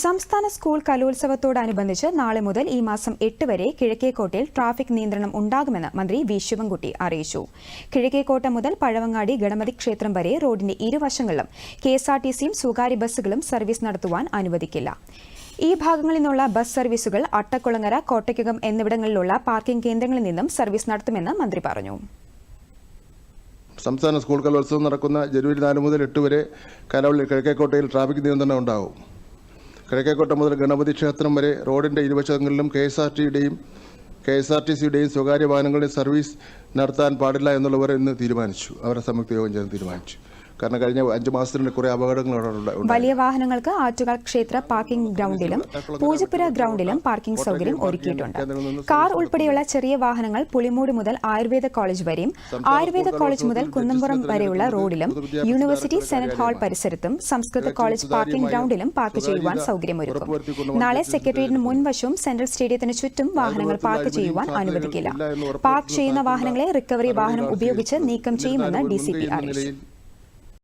സംസ്ഥാന സ്കൂൾ കലോത്സവത്തോടനുബന്ധിച്ച് നാളെ മുതൽ ഈ മാസം എട്ട് വരെ കിഴക്കേക്കോട്ടയിൽ ട്രാഫിക് നിയന്ത്രണം ഉണ്ടാകുമെന്ന് മന്ത്രി വി ശിവൻകുട്ടി അറിയിച്ചു. കിഴക്കേക്കോട്ട മുതൽ പഴവങ്ങാടി ഗണപതി ക്ഷേത്രം വരെ റോഡിന്റെ ഇരുവശങ്ങളിലും കെ എസ് ആർ ടി സിയും സ്വകാര്യ ബസ്സുകളും സർവീസ് നടത്തുവാൻ അനുവദിക്കില്ല. ഈ ഭാഗങ്ങളിൽ നിന്നുള്ള ബസ് സർവീസുകൾ അട്ടക്കുളങ്ങര കോട്ടയ്ക്കകം എന്നിവിടങ്ങളിലുള്ള പാർക്കിംഗ് കേന്ദ്രങ്ങളിൽ നിന്നും സർവീസ് നടത്തുമെന്ന് മന്ത്രി പറഞ്ഞു. സംസ്ഥാന സ്കൂൾ കലോത്സവം നടക്കുന്ന ജനുവരി നാല് മുതൽ എട്ട് വരെ കലവള്ളി കിഴക്കേക്കോട്ടയിൽ ട്രാഫിക് നിയന്ത്രണം ഉണ്ടാവും. കിഴക്കേക്കോട്ട മുതൽ ഗണപതി ക്ഷേത്രം വരെ റോഡിന്റെ ഇരുവശങ്ങളിലും കെ എസ് ആർ ടിയുടെയും കെ എസ് ആർ ടി സിയുടെയും സ്വകാര്യ വാഹനങ്ങളുടെയും സർവീസ് നടത്താൻ പാടില്ല എന്നുള്ളവർ ഇന്ന് തീരുമാനിച്ചു. അവരുടെ സംയുക്ത യോഗം ചേർന്ന് തീരുമാനിച്ചു. കാരണം കഴിഞ്ഞ അഞ്ച് മാസത്തിനുള്ളിൽ കുറേ അപകടങ്ങൾ വലിയ വാഹനങ്ങൾക്ക് ആറ്റുകാൽ ക്ഷേത്ര പാർക്കിംഗ് ഗ്രൗണ്ടിലും പൂജപ്പുര ഗ്രൗണ്ടിലും പാർക്കിംഗ് സൗകര്യം ഒരുക്കിയിട്ടുണ്ട്. കാർ ഉൾപ്പെടെയുള്ള ചെറിയ വാഹനങ്ങൾ പുളിമൂട് മുതൽ ആയുർവേദ കോളേജ് വരെയും ആയുർവേദ കോളേജ് മുതൽ കുന്നംപുറം വരെയുള്ള റോഡിലും യൂണിവേഴ്സിറ്റി സെനറ്റ് ഹാൾ പരിസരത്തും സംസ്കൃത കോളേജ് പാർക്കിംഗ് ഗ്രൗണ്ടിലും പാർക്ക് ചെയ്യുവാൻ സൗകര്യമൊരുക്കും നാളെ സെക്രട്ടേറിയറ്റിന് മുൻവശവും സെൻട്രൽ സ്റ്റേഡിയത്തിന് ചുറ്റും വാഹനങ്ങൾ പാർക്ക് ചെയ്യുവാൻ അനുവദിക്കില്ല. പാർക്ക് ചെയ്യുന്ന വാഹനങ്ങളെ റിക്കവറി വാഹനം ഉപയോഗിച്ച് നീക്കം ചെയ്യുമെന്ന് ഡി സി പി അറിയിച്ചു.